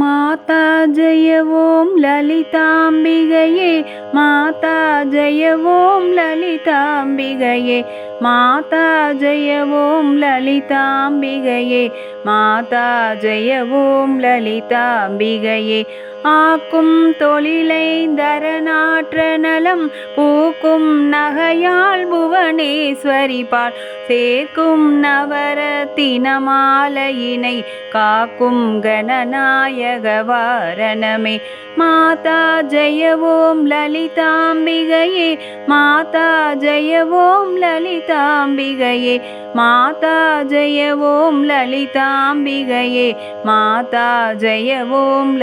மாதா ஜெய ஓம் லலிதாம்பிகையே மாதா ஜெய ஓம் லலிதாம்பிகையே மாதா ஜெய ஓம் லலிதாம்பிகையே மாதா ஜெய ஓம் லலிதாம்பிகையே. ஆக்கும் தொழிலை தரநாற்ற நலம் பூக்கும் நகையாள் புவனேஸ்வரி பால் சேர்க்கும் நவரத்தினமாலையினை காக்கும் கணநாயக வாரணமே. மாதா ஜெய ஓம் லலிதாம்பிகையே மாதா ஜெய ஓம் லலிதாம்பிகையே மாதா ஜெய ஓம் லலிதாம்பிகையே மாதா ஜெய ஓம்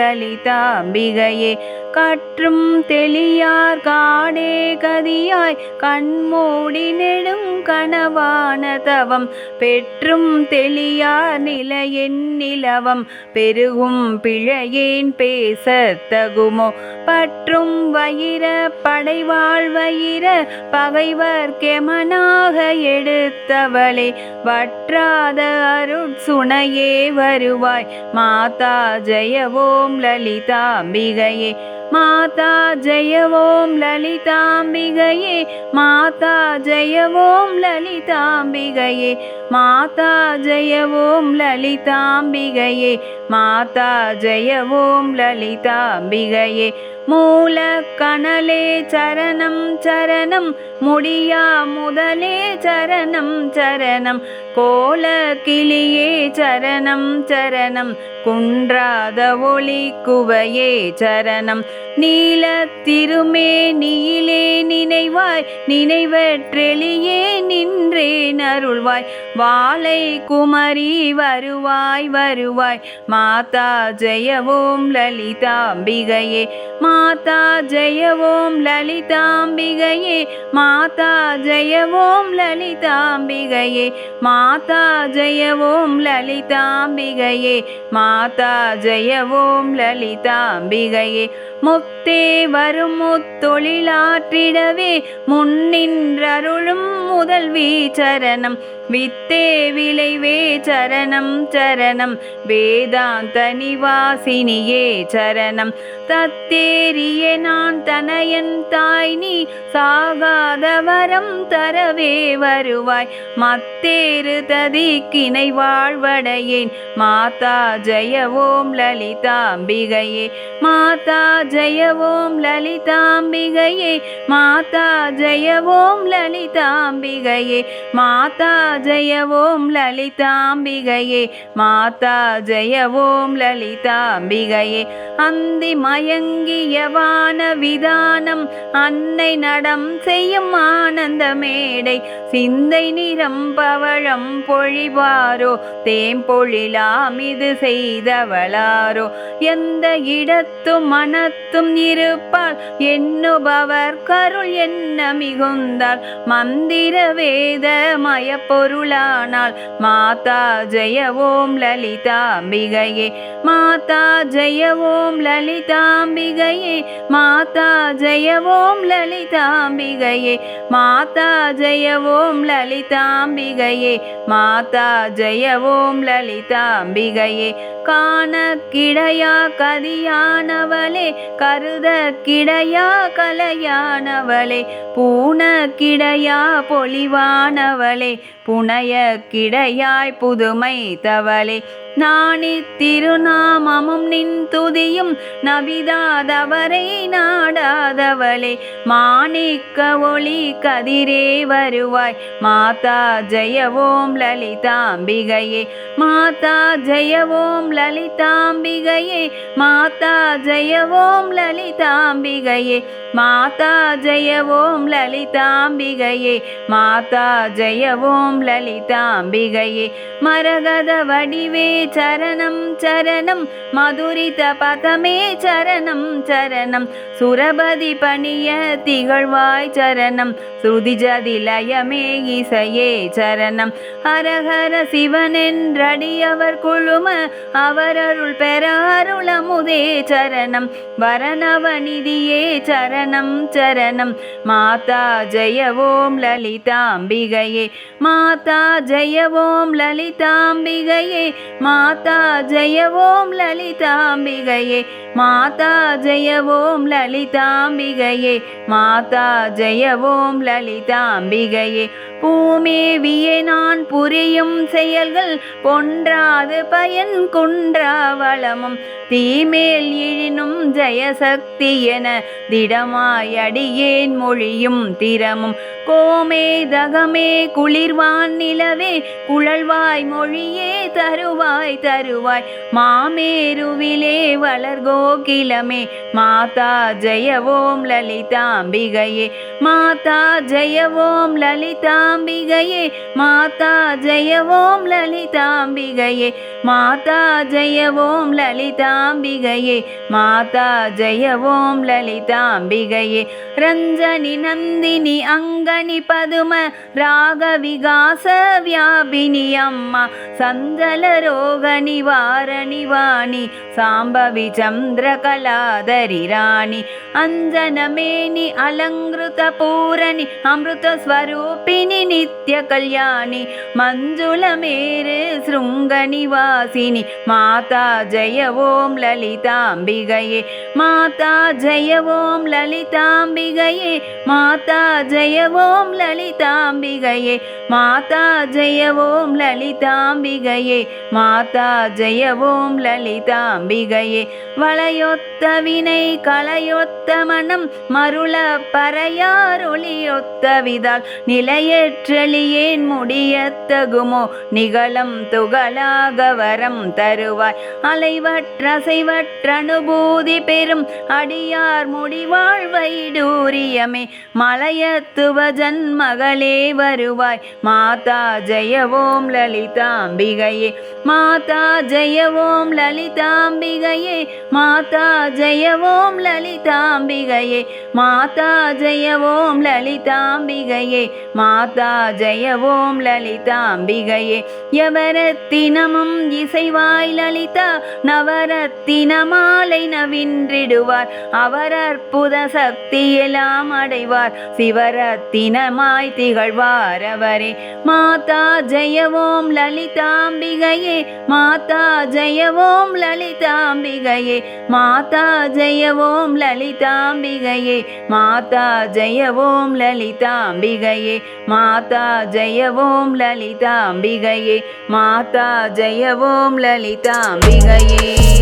லலிதாம்பிகையே கற்றும் தெளியார் காடே கதியாய் கண்மூடி நெடும் கனவான தவம். பெற்றும் தெளியார் நிலையென் நிலவம். பெருகும் பிழையேன் பேச தகுமோ? பற்றும் வயிற படைவாழ் வயிற பகைவர் கெமனாக எடுத்தவளே. வற்றாத அருட்சுனையே வருவாய். மாதா ஜெய ஓம் லலிதாம்பிகையே மாதா ஜெய ஓம் லலிதாம்பிகையே மாதா ஜெய ஓம் லலிதாம்பிகையே மாதா ஜெய ஓம் லலிதாம்பிகையே மாதா ஜெய ஓம் லலிதாம்பிகையே. மூல கனலே சரணம் சரணம். முடியா முதலே சரணம் சரணம். கோல கிளியே சரணம் சரணம். குன்றாத ஒளி குவையே சரணம். நீல திருமே நீலே நினைவாய் நினைவற்றெளியே நின்றே அருள்வாய். வாழை குமரி வருவாய் வருவாய். மாதா ஜெயவோம் லலிதாம்பிகையே மாதா ஜெயவோம் லலிதாம்பிகையே மாதா ஜெயவோம் லலிதாம்பிகையே மாதா ஜெயவோம் லலிதாம்பிகையே மாதா ஜெய ஓம் லலிதாம்பிகையே. முத்தே வரும் முத்தொழிலாற்றிடவே முன்னின்றருளும் முதல்வி சரணம். வித்தே விளைவே சரணம் சரணம். வேதாந்த நிவாசினியே சரணம். தத்தேரிய நான் தனையன் தாய் நீ சாகாத வரம் தரவே வருவாய். மத்தேறு ததிக்கினை வாழ்வடையேன். மாதா ஜெய ஓம் லலிதாம்பிகையே. மாதா ஜெய ஓம் லலிதாம்பிகையே. மாதா ஜெய ஓம் லலிதாம்பிகையே. மாதா ஜெய ஓம் லலிதாம்பிகையே மாதா ஜய ஓம் லலிதாம்பிகையே. அந்தி மயங்கிய வான விதானம் அன்னை நடம் செய்யும் ஆனந்த மேடை சிந்தை நிறம் பவழம் பொழிவாரோ? தேம்பொழிலாம் இது செய்தவளாரோ? எந்த இடத்தும் மனத்தும் இருப்பால் எண்ணுபவர் கருள் என்ன மிகுந்தால் மந்திர வேத மயப்பொருளானால். மாதா ஜெய ஓம் லலிதாம்பிகையே. மாதா ஜெய ஓம் லலிதாம்பிகையே. மாதா ஜெய ஓம் லலிதாம்பிகையே. மாதா ஜெய ஓம் ஓம் லலிதாம்பிகையே மாதா ஜெய ஓம் லலிதாம்பிகையே. காண கிடையா கதியானவளே கருத கிடையா கலையானவளே பூன கிடையா பொலிவானவளே புனைய கிடையாய் புதுமை தவளே. நாணி திருநாமமும் நின் துதியும் நபிதாதவரை நாடாதவளே. மாணிக்க ஒளி கதிரே வருவாய் மாதா ஜெய ஓம் லலிதாம்பிகையே. மாதா ஜெய ஓம் லலிதாம்பிகையே. மாதா ஜெய ஓம் லலிதாம்பிகையே. மாதா ஜெய ஓம் லலிதாம்பிகையே மாதா ஜெய ஓம் லலிதாம்பிகையே. மரகத வடிவே சரணம் சரணம். மதுரித பதமே சரணம் சரணம். சுரபதி பணிய திகழ்வாய் சரணம். சுருதிஜதி லயமே இசையே சரணம். ஹரஹர சிவனென்றடியவர் குழும அவரருள் பெற அருளமுதே சரணம். வரணவநிதியே சரணம். சரணம் சரணம். மாதா ஜெய ஓம் லலிதாம்பிகையே. மாதா ஜெய ஓம் லலிதாம்பிகையே. மாதா ஜெய ஓம் லலிதாம்பிகையே. மாதா ஜெய ஓம் லலிதாம்பிகையே. மாதா ஜெய ஓம் லலிதாம்பிகையே. பூமேவியை நான் புரியும் செயல்கள் பொன்றாது பயன் குன்றாவளமும் தீமேல் இழினும் ஜெயசக்தி என திடமாயடியேன் மொழியும் திறமும். கோமே தகமே குளிர்வான் நிலவே குழல்வாய் மொழியே தருவாய் தருவாய். மாமேருவிலே வளர்கோ கிளமே மாதா ஜெய ஓம் லலிதாம்பிகையே. மாதா ஜெய ஓம் லலிதாம்பிகையே மாதா ஜெய ஓம் லலிதாம்பிகையே. மாதா ஜெய ஓம் லலிதாம்பிகையே மாதா ஜெய ஓம் லலிதாம்பிகையே. ரஞ்சனி நந்தினி அங்க రంగని పదుమ రాగ వికాస వ్యాపిని అమ్మ సంజల రోగ నివారణి వాణి సాంబవి చంద్ర కళాధరి రాణి అంజనమేని అలంకృత పూరణి అమృత స్వరూపిణి నిత్య కళ్యాణి మంజుల మేరే శృంగ నివాసిని మాతా జయ ఓం లలితాంబిగయే మాతా జయ ఓం లలితాంబిగయే మాతా జయ ఓం ஓம் லலிதாம்பிகையே. மாதா ஜெய ஓம் லலிதாம்பிகையே மாதா ஜெய ஓம் லலிதாம்பிகையே. வளையொத்த வினை கலையொத்த மனம் மருள பறையார் ஒளியொத்த விதால். நிலையற்றலியேன் முடியத்தகுமோ நிகழம் துகளாக வரம் தருவாய். அலைவற்றசைவற்ற அனுபூதி பெறும் அடியார் முடிவாழ்வை டூரியமே. மலையத்துவ ஜன்மகளே வருவாய். மாதா ஜெய ஓம் லலிதாம்பிகையே. மாதா ஜெய ஓம் லலிதாம்பிகையே மாதா ஜெய ஓம் லலிதாம்பிகையே மாதா ஜெய ஓம் லலிதாம்பிகையே மாதா ஜெய ஓம் லலிதாம்பிகையே. எவரத்தினமும் இசைவாய் லலிதா நவரத்தின மாலை நவின்றிடுவார். அவர் அற்புத சக்தி எல்லாம் அடைவார். சிவரத்தினமாய் திகழ்வார் அவரே. மாதா ஜெய ஓம் லலிதாம்பிகையே மாதா ஜெய ஓம் லலிதாம்பிகையே. மாதா ஜெய ஓம் லலிதாம்பிகையே. மாதா ஜெய ஓம் லலிதாம்பிகையே. மாதா ஜெய ஓம் லலிதாம்பிகையே. மாதா ஜெய ஓம் லலிதாம்பிகையே.